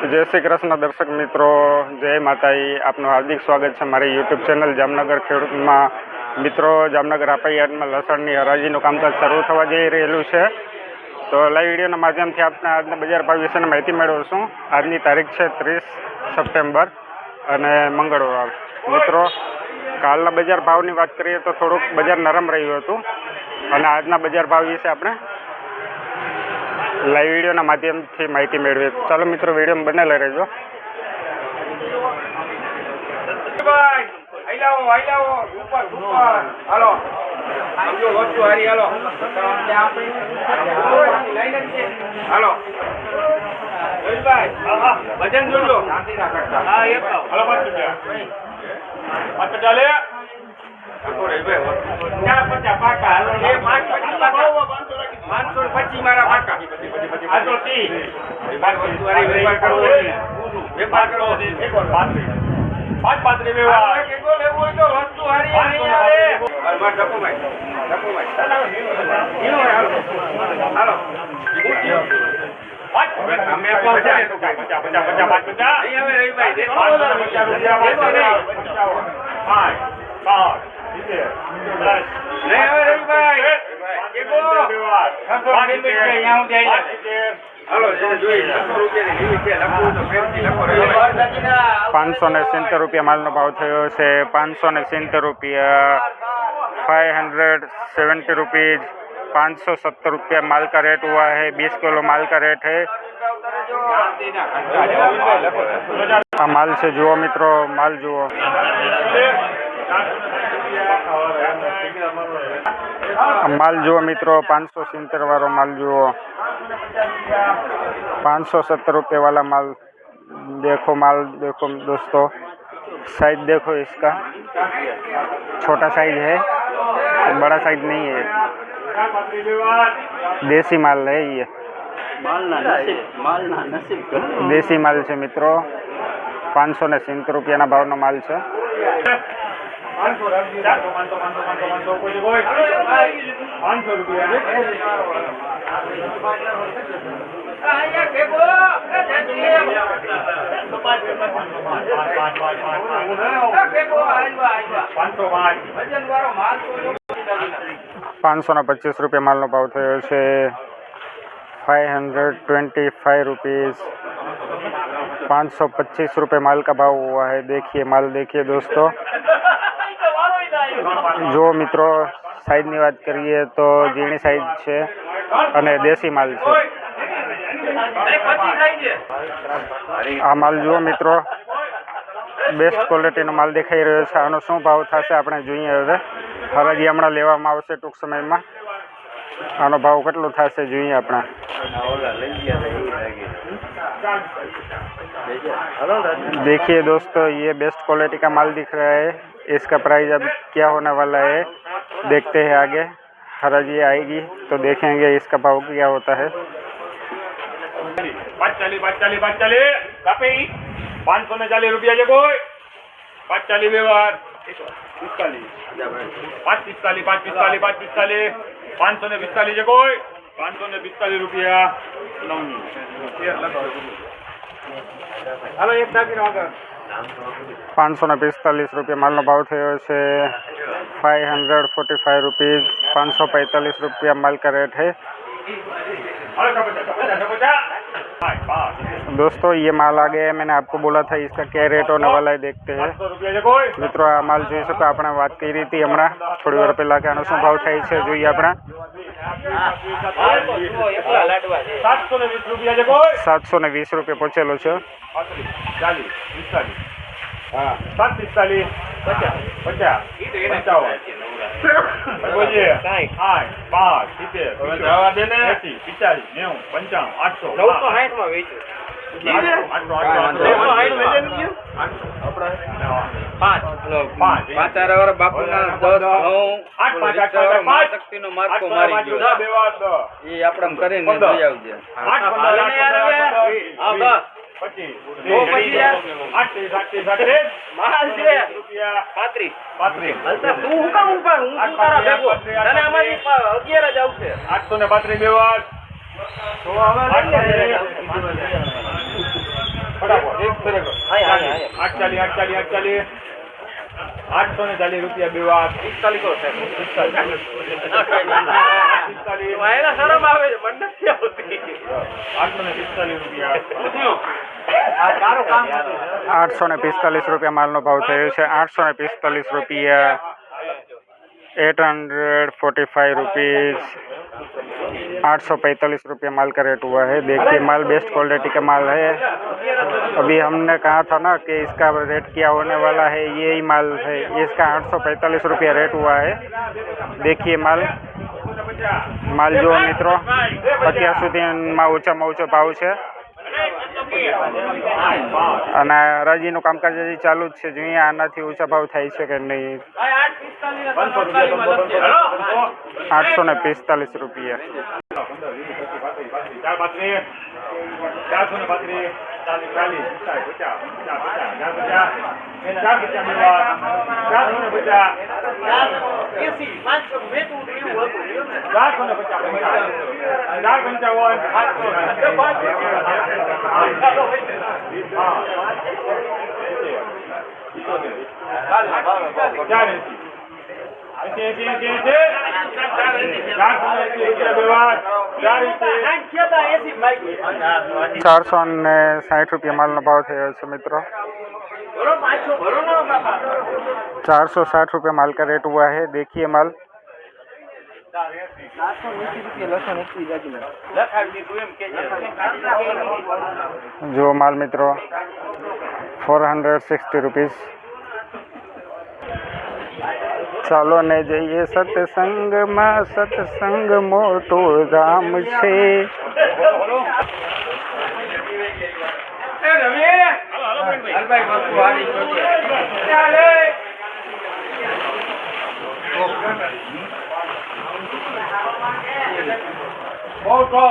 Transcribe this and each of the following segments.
જય શ્રી કૃષ્ણ દર્શક મિત્રો, જય માતાજી. આપનું હાર્દિક સ્વાગત છે મારી યુટ્યુબ ચેનલ જામનગર ખેડૂતમાં. મિત્રો, જામનગર આપા યાર્ડમાં લસણની હરાજીનું કામકાજ શરૂ થવા જઈ રહેલું છે. તો લાઈવ વિડીયોના માધ્યમથી આપણે આજના બજાર ભાવ વિશેની માહિતી મેળવશું. આજની તારીખ છે ત્રીસ સપ્ટેમ્બર અને મંગળવાર. મિત્રો, કાલના બજાર ભાવની વાત કરીએ તો થોડુંક બજાર નરમ રહ્યું હતું. અને આજના બજાર ભાવ વિશે આપણે લાઈવ વિડીયોના માધ્યમથી માહિતી મેળવીએ ચાલો મિત્રો વીડિયો બનેલા રહેજો. ભજન જોજો. હા, એક હલો, પાંચ રૂપિયા. પાંચ રૂપિયા લે. ચાર પચાસ પચીસ મારા પાકા રવિભાઈ પાંચસો ને સિત્તેર રૂપિયા માલનો ભાવ થયો છે પાંચસો ને સિત્તેર રૂપિયા फाइव हंड्रेड सेवेंटी रुपीज़ पाँच सौ सत्तर रुपया माल का रेट हुआ है बीस किलो माल का रेट है આ માલ છે જુઓ મિત્રો માલ જુઓ આ માલ જુઓ મિત્રો પાંચસો સિત્તેર વાળો માલ જુઓ पाँच सौ सत्तर रुपये वाला माल देखो माल देखो दोस्तों साइज देखो इसका छोटा साइज है बड़ा साइज नहीं है देसी माल है ये માલના નસીબ માલના નસીબ ઘણા. દેશી માલ છે મિત્રો પાંચસો ને સિત્તેર રૂપિયાના ભાવનો માલ છે પાંચસો પાંચસો ને પચીસ રૂપિયા માલનો ભાવ થયો છે five hundred twenty five rupees पाँच सौ पच्चीस रुपये माल का भाव हुआ है देखिए माल देखिए दोस्तों જો મિત્રો સાઈઝની વાત કરીએ તો ઝીણી સાઈઝ છે અને દેશી માલ છે. આ માલ જુઓ મિત્રો બેસ્ટ ક્વોલિટીનો માલ દેખાઈ રહ્યો છે. આનો શું ભાવ થશે આપણે જોઈએ હવે. હરાજી હમણાં લેવામાં આવશે ટૂંક સમયમાં. આનો ભાવ કેટલો થશે જોઈએ આપણે. देखिए दोस्तों, ये बेस्ट क्वालिटी का माल दिख रहा है। इसका प्राइस अब क्या होने वाला है, देखते हैं आगे। हरा जी आएगी तो देखेंगे इसका भाव क्या होता है। पाँच सौ चालीस पिस्तालीस, पाँच पिस्तालीस, पाँच सौ ने पिस्तालीस जो कोई। પાંચસો ને પિસ્તાલીસ છે કોઈ પાંચસો ને પિસ્તાલીસ રૂપિયા હાલો એક દાખીનો આગળ પાંચસો ને પિસ્તાલીસ રૂપિયા માલનો ભાવ થયો છે five hundred forty five rupees पाँच सौ पैंतालीस रुपया माल का रेट है હાલો કપચા કપચા કપચા પાંચ પાંચ दोस्तों ये माल आ गया है मैंने आपको बोला था इसका क्या रेट होने वाला है देखते हैं પાંચસો રૂપિયા છે કોઈ મિત્રો આ માલ જોઈ શકો આપણે વાત કરી હતી હમણાં થોડી વાર પહેલાં કે આનો શું ભાવ થાય છે જોઈએ આપણે સાતસો ને વીસ રૂપિયા છે કોઈ સાતસો ને વીસ રૂપિયા પહોંચેલો છે પાંત્રીસ ચાલીસ પિસ્તાલીસ હા સાત પિસ્તાલીસ પચાસ પચાસ પંચાવન બોલીએ આઠ પાંચ સિત્તેર જવા દે ને એસી પિસ્તાલીસ નેવું પંચાણું આઠસો નવસો સાઠ માં વેચ્યું પાંત્રીસ. અગિયાર જ આવશે. આઠસો ને પાંત્રીસ બે વાર આઠસો ને એક આઠસો ને ચાલીસ રૂપિયા બે વાર પિસ્તાલીસ કરો સાહેબ. પિસ્તાલીસ. આઠસો ને પિસ્તાલીસ રૂપિયા. માલનો ભાવ થયો છે. આઠસો ને પિસ્તાલીસ રૂપિયા. eight hundred forty five rupees आठ सौ पैंतालीस रुपये माल का रेट हुआ है देखिए माल बेस्ट क्वालिटी का माल है अभी हमने कहा था ना कि इसका रेट क्या होने वाला है यही माल है इसका आठ सौ पैंतालीस रुपया रेट हुआ है देखिए माल માલ જો મિત્રો અત્યાર સુધીમાં ઓછામાં ઓછો ભાવ છે અને હરાજીનું કામકાજ હજી ચાલુ જ છે. જોઈએ આનાથી ઓછા ભાવ થાય છે કે નહીં? આઠસો ને પિસ્તાલીસ રૂપિયા. ચારસો ને પાંત્રીસ ચાલીસ ચાલીસ પચાસ પચાસ પચાસ પચાસ પચાસ ચાર પચાસ વાર ચારસો ને પચાસ ચારસો ને પચાસ પંચાવન ચાર પંચાવન ચાર એંસી એંસી એંસી એંસી ચારસો એંસી રૂપિયા એંસી ચારસો ને સાઠ રૂપિયા માલનો ભાવ થયો છે મિત્રો चार सौ साठ रुपये माल का रेट हुआ है देखिए माल जो माल मित्रों फोर हंड्रेड सिक्सटी रुपीज़ ચાલો ને જઈએ સત્સંગમાં. સત્સંગ મોટો ગામ છે. અહીં આવો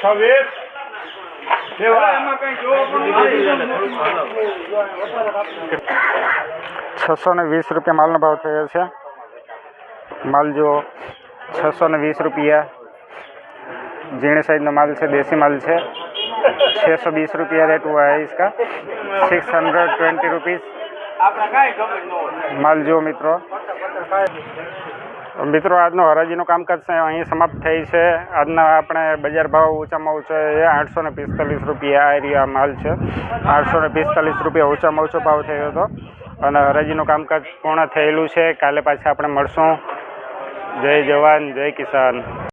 છવ્વીસ છસો ને વીસ રૂપિયા માલનો ભાવ થયો છે. માલ જુઓ છસો ને વીસ રૂપિયા. ઝીણી સાઈઝનો માલ છે દેશી માલ છે. છસો વીસ રૂપિયા રેટ रेट हुआ है इसका सिक्स हंड्रेड ट्वेंटी रुपीज़ माल મિત્રો, આજનો હરાજીનું કામકાજ અહીં સમાપ્ત થઈ છે. આજના આપણે બજાર ભાવ ઓછામાં ઓછો એ આઠસો ને પિસ્તાલીસ રૂપિયા આ એરિયા માલ છે. આઠસો ને પિસ્તાલીસ રૂપિયા ઓછામાં ઓછો ભાવ થયો હતો. અને હરાજીનું કામકાજ પૂર્ણ થયેલું છે. કાલે પાછા આપણે મળશું. જય જવાન, જય કિસાન.